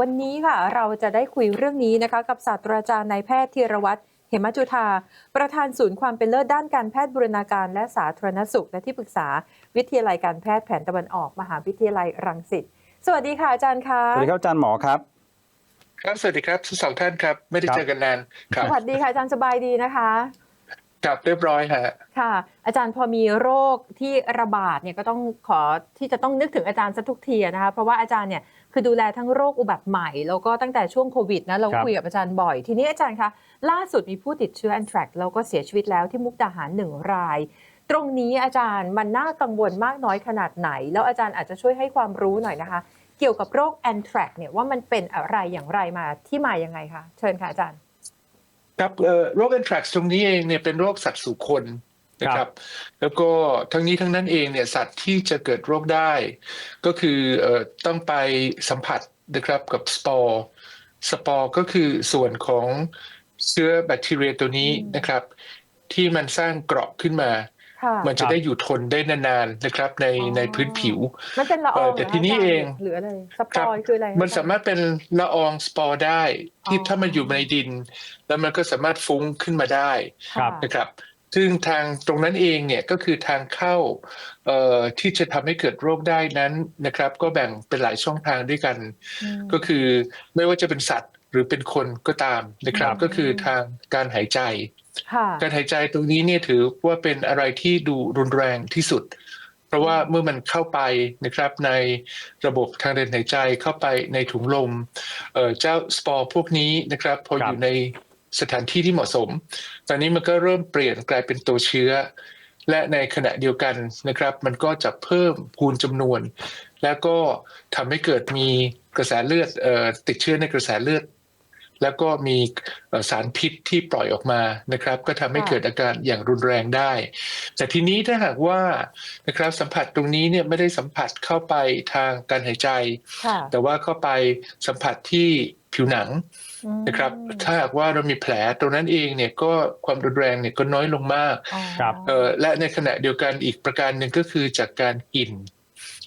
วันนี้ค่ะเราจะได้คุยเรื่องนี้นะคะกับศาสตราจารย์นายแพทย์ธีรวัตรเหมจุธา ประธานศูนย์ความเป็นเลิศด้านการแพทย์บูรณาการและสาธารณสุข และที่ปรึกษาวิทยาลัยการแพทย์แผนตะวันออกมหาวิทยาลัยรังสิตสวัสดีค่ะอาจารย์คะสวัสดีครับอาจารย์หมอครับ ครับสวัสดีครับทั้งสองท่านครับไม่ได้ครับเจอกันนานครัสบวัสดีค่ะอาจารย์สบายดีนะคะ กลับเรียบร้อยฮะค่ะ อาจารย์พอมีโรคที่ระบาดเนี่ยก็ต้องขอที่จะต้องนึกถึงอาจารย์สักทุกทีนะคะเพราะว่าอาจารย์เนี่ยคือดูแลทั้งโรคอุบัติใหม่ แล้วก็ตั้งแต่ช่วงโควิดนะเราครับคุยกับอาจารย์บ่อย ทีนี้อาจารย์คะล่าสุดมีผู้ติดเชื้อแอนแทรกแล้วก็เสียชีวิตแล้วที่มุกดาหารหนึ่งราย ตรงนี้อาจารย์มันน่ากังวลมากน้อยขนาดไหน แล้วอาจารย์อาจจะช่วยให้ความรู้หน่อยนะคะ เกี่ยวกับโรคแอนแทรกเนี่ยว่ามันเป็นอะไรอย่างไรมาที่มายังไงคะเชิญค่ะอาจารย์ ครับเอ่อโรคแอนทรักซ์ตรงนี้เองเนี่ยเป็นโรคสัตว์สู่คนนะคครัรับบแล้วก็ทั้งนี้ทั้งนั้นเองเนี่ยสัตว์ที่จะเกิดโรคได้ ก็คือเอ่อต้องไปสัมผัสนะครับกับสปอร์สปอร์ก็คือส่วนของเชื้อแบคทีเรียตัวนี้อืมนะครับ ที่มันสร้างเกราะขึ้นมาค่ะ มันจะครับได้อยู่ทนได้นานๆนะครับ ในอ๋อในพื้นผิว มันเป็นละอองเออแต่หรคะทีนี้าจารย์เองหรืออะไรสปครับอยคืออะไรคะมันสามารถเป็นละอองสปอร์ได้ ที่อ๋อถ้ามันอยู่ในดิน แล้วมันก็สามารถฟุ้งขึ้นมาได้ครับค่ะนะครับซึ่งทางตรงนั้นเองเนี่ยก็คือทางเข้าเอ่อที่จะทำให้เกิดโรคได้นั้นนะครับ ก็แบ่งเป็นหลายช่องทางด้วยกันอืมก็คือไม่ว่าจะเป็นสัตว์หรือเป็นคนก็ตามนะครับครับก็คือทางการหายใจค่ะ การหายใจตรงนี้เนี่ยถือว่าเป็นอะไรที่ดูรุนแรงที่สุด เพราะว่าเมื่อมันเข้าไปนะครับในระบบทางเดินหายใจเข้าไปในถุงลมเเจ้าสปอร์พวกนี้นะครับพออยู่ในสถานที่ที่เหมาะสม ตอนนี้มันก็เริ่มเปลี่ยนกลายเป็นตัวเชื้อ และในขณะเดียวกันนะครับ มันก็จะเพิ่มพูนจำนวน แล้วก็ทำให้เกิดมีกระแสเลือดออติดเชื้อในกระแสเลือด แล้วก็มีเอ่อสารพิษที่ปล่อยออกมานะครับ ก็ทำให้ค่ะเกิดอาการอย่างรุนแรงได้ แต่ทีนี้ถ้าหากว่านะครับสัมผัสตรงนี้เนี่ยไม่ได้สัมผัสเข้าไปทางการหายใจค่ะแต่ว่าเข้าไปสัมผัสที่ผิวหนังอืมนะครับถ้าหากว่าเรามีแผลตรงนั้นเองเนี่ยก็ความรุนแรงเนี่ยก็น้อยลงมากอ๋อครับเอ่อและในขณะเดียวกันอีกประการหนึ่งก็คือจากการกิน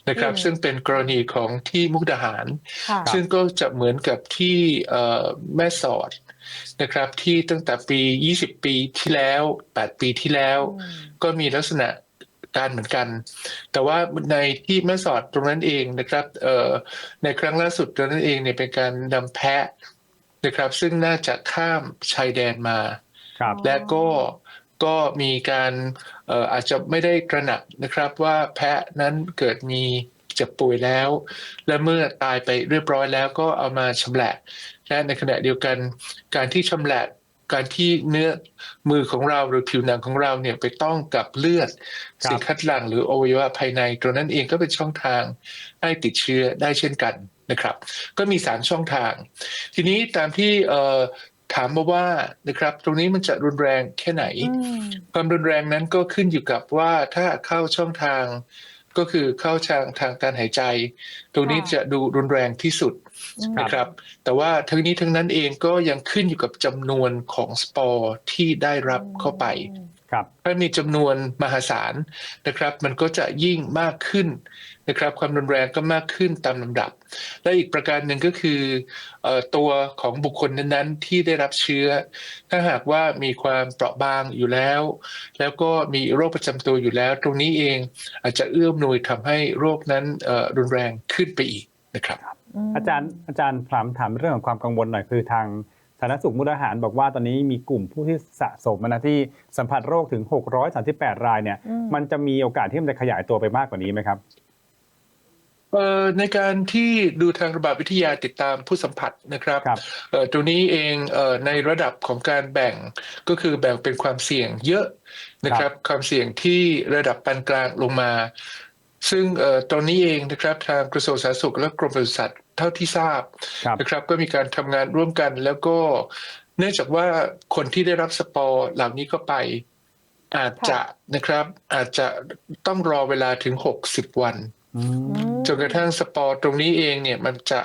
นะครับอืมซึ่งเป็นกรณีของที่มุกดาหารค่ะซึ่งก็จะเหมือนกับที่เอ่อแม่สอดนะครับ ที่ตั้งแต่ปี 20 ปีที่แล้ว 8 ปีที่แล้วอืมก็มีลักษณะการเหมือนกัน แต่ว่าในที่แม่สอดตรงนั้นเองนะครับเอ่อในครั้งล่าสุดตรงนั้นเองเนี่ยเป็นการนำแพะนะครับ ซึ่งน่าจะข้ามชายแดนมาครับและก็ ก็มีการเอ่ออาจจะไม่ได้ตระหนักนะครับว่าแพะนั้นเกิดมีเจ็บป่วยแล้ว และเมื่อตายไปเรียบร้อยแล้วก็เอามาชำแหละและในขณะเดียวกัน การที่ชำแหละการที่เนื้อมือของเราหรือผิวหนังของเราเนี่ยไปต้องกับเลือดครับสิ่งคัดหลั่งหรืออวัยวะภายในตรงนั้นเองก็เป็นช่องทางให้ติดเชื้อได้เช่นกันนะครับ ก็มีสามช่องทาง ทีนี้ตามที่เอ่อ ถามมาว่านะครับตรงนี้มันจะรุนแรงแค่ไหนอืมความรุนแรงนั้นก็ขึ้นอยู่กับว่าถ้าเข้าช่องทางก็คือเข้าทางทางการหายใจ ตรงนี้ค่ะจะดูรุนแรงที่สุดอืมนะครับ แต่ว่าทั้งนี้ทั้งนั้นเองก็ยังขึ้นอยู่กับจำนวนของสปอร์ที่ได้รับเข้าไปครับ ถ้ามีจำนวนมหาศาลนะครับ มันก็จะยิ่งมากขึ้นนะครับความรุนแรงก็มากขึ้นตามลำดับ และอีกประการหนึ่งก็คือเอ่อตัวของบุคคลนั้นๆ ที่ได้รับเชื้อ ถ้าหากว่ามีความเปราะบางอยู่แล้ว แล้วก็มีโรคประจำตัวอยู่แล้ว ตรงนี้เองอาจจะเอื้อมหน่วยทำให้โรคนั้นเอ่อรุนแรงขึ้นไปอีกนะครับมอาจารย์อาจารย์ถามถามเรื่องของความกังวลหน่อยคือทาง สาธารณสุขมุกดาหารบอกว่าตอนนี้มีกลุ่มผู้ที่สะสมนะที่สัมผัสโรคถึง 638 รายเนี่ยอืมมันจะมีโอกาสที่มันจะขยายตัวไปมากกว่านี้ไหมครับเอ่อในการที่ดูทางระบาดวิทยาติดตามผู้สัมผัสนะครับครับเอ่อตัวนี้เองเอ่อในระดับของการแบ่งก็คือแบ่งเป็นความเสี่ยงเยอะนะครับ ความเสี่ยงที่ระดับปานกลางลงมา ซึ่งเอ่อตอนนี้เองนะครับทางกระทรวงสาธารณสุขและกรมปศุสัตว์ เท่าที่ทราบครับนะครับก็มีการทำงานร่วมกันแล้วก็เนื่องจากว่าคนที่ได้รับสปอร์เหล่านี้เข้าไป อาจจะนะครับ อาจจะต้องรอเวลาถึง 60 วันอืมอืมจนกระทั่งสปอร์ตรงนี้เองเนี่ยมันจะ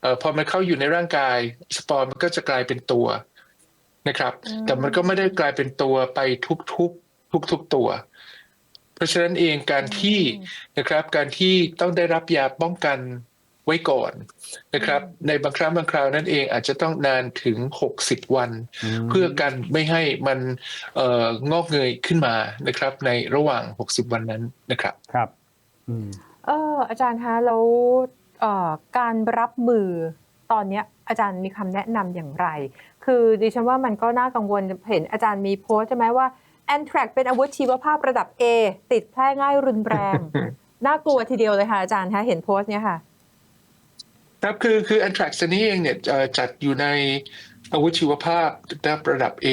เอ่อพอมันเข้าอยู่ในร่างกาย สปอร์มันก็จะกลายเป็นตัวนะครับอืมแต่มันก็ไม่ได้กลายเป็นตัวไปทุกๆทุกๆตัว เพราะฉะนั้นเองการที่นะครับการที่ต้องได้รับยาป้องกัน ไว้ก่อนนะครับ ในบางครั้งบางคราวนั่นเองอาจจะต้องนานถึง 60 วัน เพื่อกันไม่ให้มันเอ่องอกเงยขึ้นมานะครับ ในระหว่าง 60 วันนั้นนะครับครับอืมเอออาจารย์คะแล้วเอ่อการรับมือตอนเนี้ยอาจารย์มีคำแนะนำอย่างไร คือดิฉันว่ามันก็น่ากังวลเห็นอาจารย์มีโพสต์ใช่ไหมว่าแอนแทรกเป็นอาวุธชีวภาพระดับ A ติดแพร่ง่ายรุนแรง น่ากลัวทีเดียวเลยค่ะอาจารย์คะเห็นโพสต์เนี้ยค่ะ ครับคือคือแอนทรักซ์นี้เองเนี่ยเอ่อจัดอยู่ในอาวุธชีวภาพระดับ A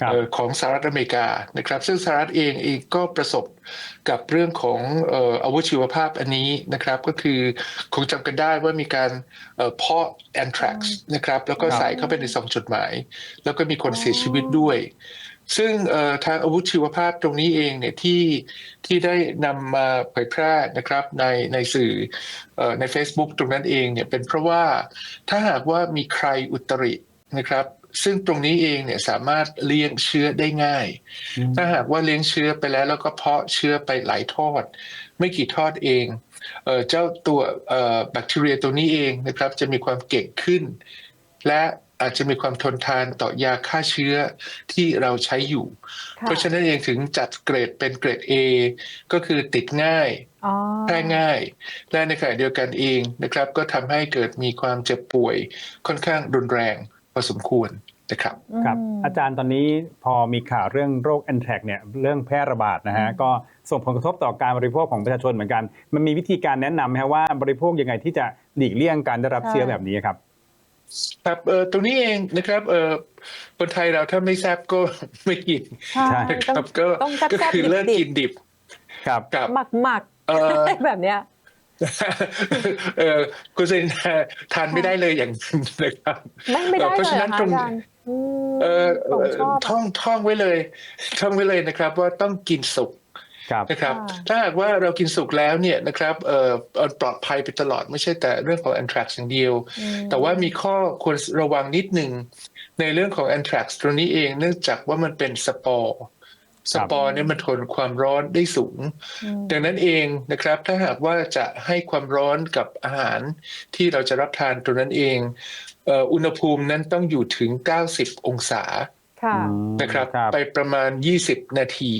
ครับเอ่อของสหรัฐอเมริกานะครับ ซึ่งสหรัฐเองเองก็ประสบกับเรื่องของเอ่ออาวุธชีวภาพอันนี้นะครับ ก็คือคงจำกันได้ว่ามีการเอ่อเพาะแอนทรักซ์นะครับ แล้วก็ครับใส่เข้าไปในซองจดหมาย แล้วก็มีคนเสียชีวิตด้วย ซึ่งเอ่อทางอาวุธชีวภาพตรงนี้เองเนี่ยที่ที่ได้นำมาเผยแพร่นะครับในในสื่อเอ่อใน Facebook ตรงนั้นเองเนี่ยเป็นเพราะว่าถ้าหากว่ามีใครอุตรินะครับ ซึ่งตรงนี้เองเนี่ยสามารถเลี้ยงเชื้อได้ง่ายอืมถ้าหากว่าเลี้ยงเชื้อไปแล้วแล้วก็เพาะเชื้อไปหลายทอด ไม่กี่ทอดเองเอ่อเจ้าตัวเอ่อแบคทีเรียตัวนี้เองนะครับจะมีความเก่งขึ้น และ อาจจะมีความทนทานต่อยาฆ่าเชื้อที่เราใช้อยู่ค่ะเพราะฉะนั้นเองถึงจัดเกรดเป็นเกรด A ก็คือติดง่ายอ๋อแพร่ง่าย และในขณะเดียวกันเองนะครับ ก็ทำให้เกิดมีความเจ็บป่วยค่อนข้างรุนแรงพอสมควรนะครับครับมอาจารย์ตอนนี้พอมีข่าวเรื่องโรคแอนแทรกเนี่ยเรื่องแพร่ระบาดนะฮะอืมก็ส่งผลกระทบต่อการบริโภคของประชาชนเหมือนกัน มันมีวิธีการแนะนำไหมครับว่าบริโภคยังไงที่จะหลีกเลี่ยงการได้รับเชื้อแบบนี้ครับ ครับเออตรงนี้เองนะครับเออคนไทยเราถ้าไม่แซบก็ไม่กินใช่ใช่นะคต้อรังบก็ต้องแซ่บๆก็คือเลิกดิบๆ กินดิบครับ กับ หมักหมักเออๆแบบเนี้ย เออคุณเซนทานไม่ได้เลยอย่างนั้นนะครับ ไม่ไม่ได้เพเลราะยฉะเหรนั้อนคะตรง อาจารย์อืมเออผมชอบ ท่องท่องไว้เลย ท่องไว้เลยนะครับ ว่าต้องกินสุกครับ นะครับค่ะถ้าหากว่าเรากินสุกแล้วเนี่ยนะครับเอ่อเอ่อปลอดภัยไปตลอดไม่ใช่แต่เรื่องของแอนทรักซ์อย่างเดียวอืมแต่ว่ามีข้อควรระวังนิดหนึ่งในเรื่องของแอนทรักซ์ตัวนี้เองเนื่องจากว่ามันเป็นสปอร์สปอร์เนี่ยมันทนความร้อนได้สูงอืมดังนั้นเองนะครับถ้าหากว่าจะให้ความร้อนกับอาหารที่เราจะรับทานตัวนั้นเองเอ่ออุณหภูมินั้นต้องอยู่ถึง 90 องศาค่ะอืม นะครับครับ ไปประมาณ 20 นาที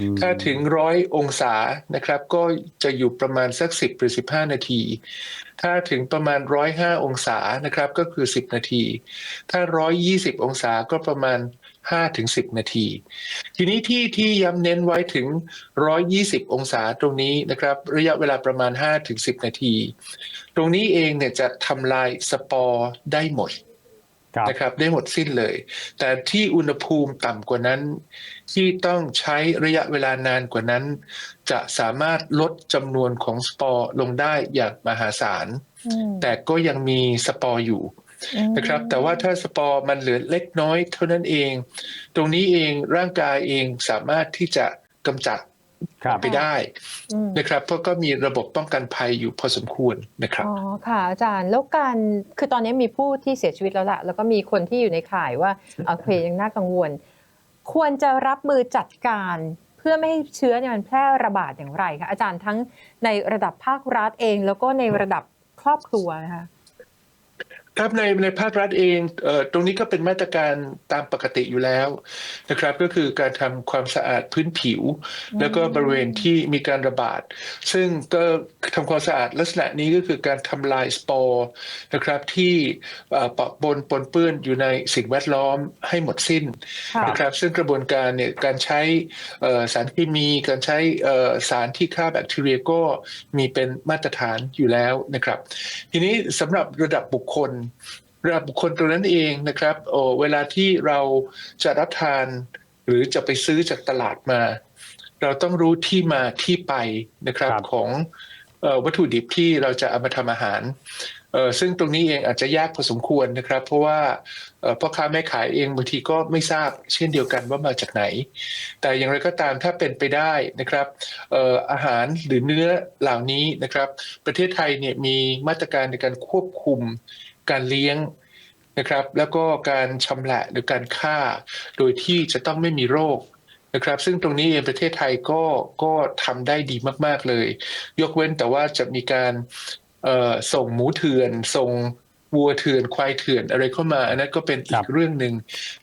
อืมถ้าถึงร้อยองศานะครับ ก็จะอยู่ประมาณสัก 10 หรือ 15 นาที ถ้าถึงประมาณ105องศานะครับ ก็คือ 10 นาที ถ้า120องศาก็ประมาณ5ถึง10นาที ทีนี้ที่ที่ย้ำเน้นไว้ถึง120องศาตรงนี้นะครับ ระยะเวลาประมาณ5ถึง10นาที ตรงนี้เองเนี่ยจะทำลายสปอร์ได้หมดครับ นะครับได้หมดสิ้นเลย แต่ที่อุณหภูมิต่ำกว่านั้น ที่ต้องใช้ระยะเวลานานกว่านั้น จะสามารถลดจำนวนของสปอร์ลงได้อย่างมหาศาลอืมแต่ก็ยังมีสปอร์อยู่อืมนะครับ แต่ว่าถ้าสปอร์มันเหลือเล็กน้อยเท่านั้นเอง ตรงนี้เองร่างกายเองสามารถที่จะกำจัดครับ ไปได้อืมนะครับเพราะก็มีระบบป้องกันภัยอยู่พอสมควรนะครับอ๋อค่ะอาจารย์แล้วการคือตอนนี้มีผู้ที่เสียชีวิตแล้วล่ะ แล้วก็มีคนที่อยู่ในข่ายว่าโอเคยังน่ากังวล ควรจะรับมือจัดการเพื่อไม่ให้เชื้อเนี่ยมันแพร่ระบาดอย่างไรคะอาจารย์ทั้งในระดับภาครัฐเอง แล้วก็ในระดับครอบครัวนะคะ ครับในในภาครัฐเองเอ่อตรงนี้ก็เป็นมาตรการตามปกติอยู่แล้วนะครับ ก็คือการทำความสะอาดพื้นผิว แล้วก็บริเวณที่มีการระบาด ซึ่งก็ทำความสะอาดลักษณะนี้ก็คือการทำลายสปอร์นะครับที่เอ่อปะปนปนเปื้อนอยู่ในสิ่งแวดล้อมให้หมดสิ้นค่ะนะครับ ซึ่งกระบวนการเนี่ยการใช้เอ่อสารเคมี การใช้เอ่อสารที่ฆ่าแบคทีเรียก็มีเป็นมาตรฐานอยู่แล้วนะครับ ทีนี้สำหรับระดับบุคคลระดับบุคคลตรงนั้นเองนะครับโอ้เวลาที่เราจะรับทาน หรือจะไปซื้อจากตลาดมา เราต้องรู้ที่มาที่ไปนะครับครับของเอ่อวัตถุดิบที่เราจะเอามาทำอาหารเอ่อซึ่งตรงนี้เองอาจจะยากพอสมควรนะครับ เพราะว่าเอ่อพ่อค้าแม่ขายเองบางทีก็ไม่ทราบเช่นเดียวกันว่ามาจากไหน แต่อย่างไรก็ตามถ้าเป็นไปได้นะครับเอ่ออาหารหรือเนื้อเหล่านี้นะครับ ประเทศไทยเนี่ยมีมาตรการในการควบคุม การเลี้ยงนะครับ แล้วก็การชำแหละหรือการฆ่า โดยที่จะต้องไม่มีโรคนะครับ ซึ่งตรงนี้เองประเทศไทยก็ก็ทำได้ดีมาก ๆเลย ยกเว้นแต่ว่าจะมีการเอ่อส่งหมูเถื่อน ส่งวัวเถื่อนควายเถื่อนอะไรเข้ามา อันนั้นก็เป็นอีครักบเรื่องหนึ่ง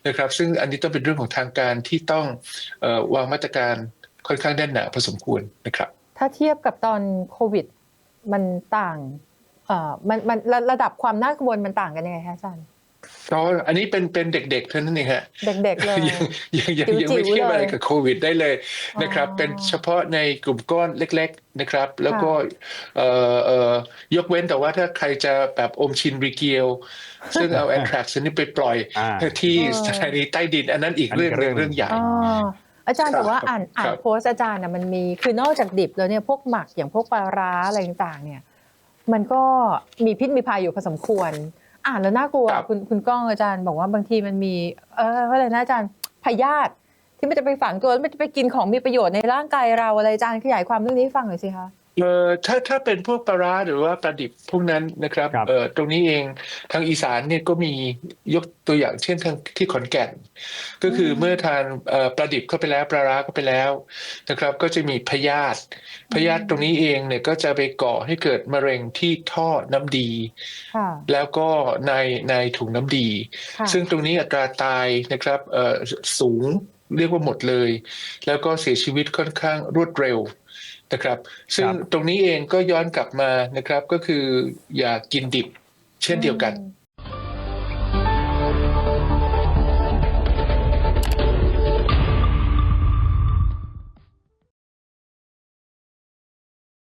นะครับ ซึ่งอันนี้ต้องเป็นเรื่องของทางการที่ต้องเออวางมาตรการค่อนข้างแน่นหนาพอสมควรนะครับ ถ้าเทียบกับตอนโควิด มันต่างเอ่อ มันมันระระดับความน่ากังวลมันต่างกันยังไงคะอาจารย์ก็อันนี้เป็นเป็นเด็กๆเท่านั้นเองฮะเด็กๆเลยยังยังยังจิ๋วๆยังไม่เทียบอะไรเลยกับโควิดได้เลยนะครับอ๋อเป็นเฉพาะในกลุ่มก้อนเล็ก ๆนะครับ แล้วก็เอ่อเอ่อยกเว้นแต่ว่าถ้าใครจะแบบอมชินรีเกียว ซึ่งเอาแอนทรักซ์นี้ไปปล่อยอ่าที่เออสถานีใต้ดิน อันนั้นอีกอันนี้เรื่องหนึ่งเรื่องเรื่องใหญ่อ๋ออาจารย์ครับแต่ว่าอ่านอ่าคนรับโพสต์อาจารย์น่ะมันมีคือนอกจากดิบแล้วเนี่ยพวกหมักอย่างพวกปลาร้าอะไรต่างๆเนี่ย มันก็มีพิษมีภัยอยู่พอสมควร อ่านแล้วน่ากลัวครับคุณคุณก้องอาจารย์บอกว่าบางทีมันมี เอออะไรนะอาจารย์พยาธิที่มันจะไปฝังตัวแล้วมันจะไปกินของมีประโยชน์ในร่างกายเราอะไรอาจารย์ขยายความเรื่องนี้ให้ฟังหน่อยสิคะ เอ่อถ้าถ้าเป็นพวกปลาร้าหรือว่าปลาดิบพวกนั้นนะครับครับ เอ่อตรงนี้เองทางอีสานเนี่ยก็มียกตัวอย่างเช่นทางที่ขอนแก่น ก็คือเมื่อทานเอ่อปลาดิบเข้าไปแล้วปลาร้าเข้าไปแล้วนะครับ ก็จะมีพยาธิพยาธิตรงนี้เองเนี่ยก็จะไปก่อให้เกิดมะเร็งที่ท่อน้ำดี ค่ะแล้วก็ในในถุงน้ำดี ค่ะซึ่งตรงนี้อัตราตายนะครับเอ่อสูง เรียกว่าหมดเลย แล้วก็เสียชีวิตค่อนข้างรวดเร็วนะครับ ซึ่งครับตรงนี้เองก็ย้อนกลับมานะครับก็คืออย่ากินดิบเช่นเดียวกัน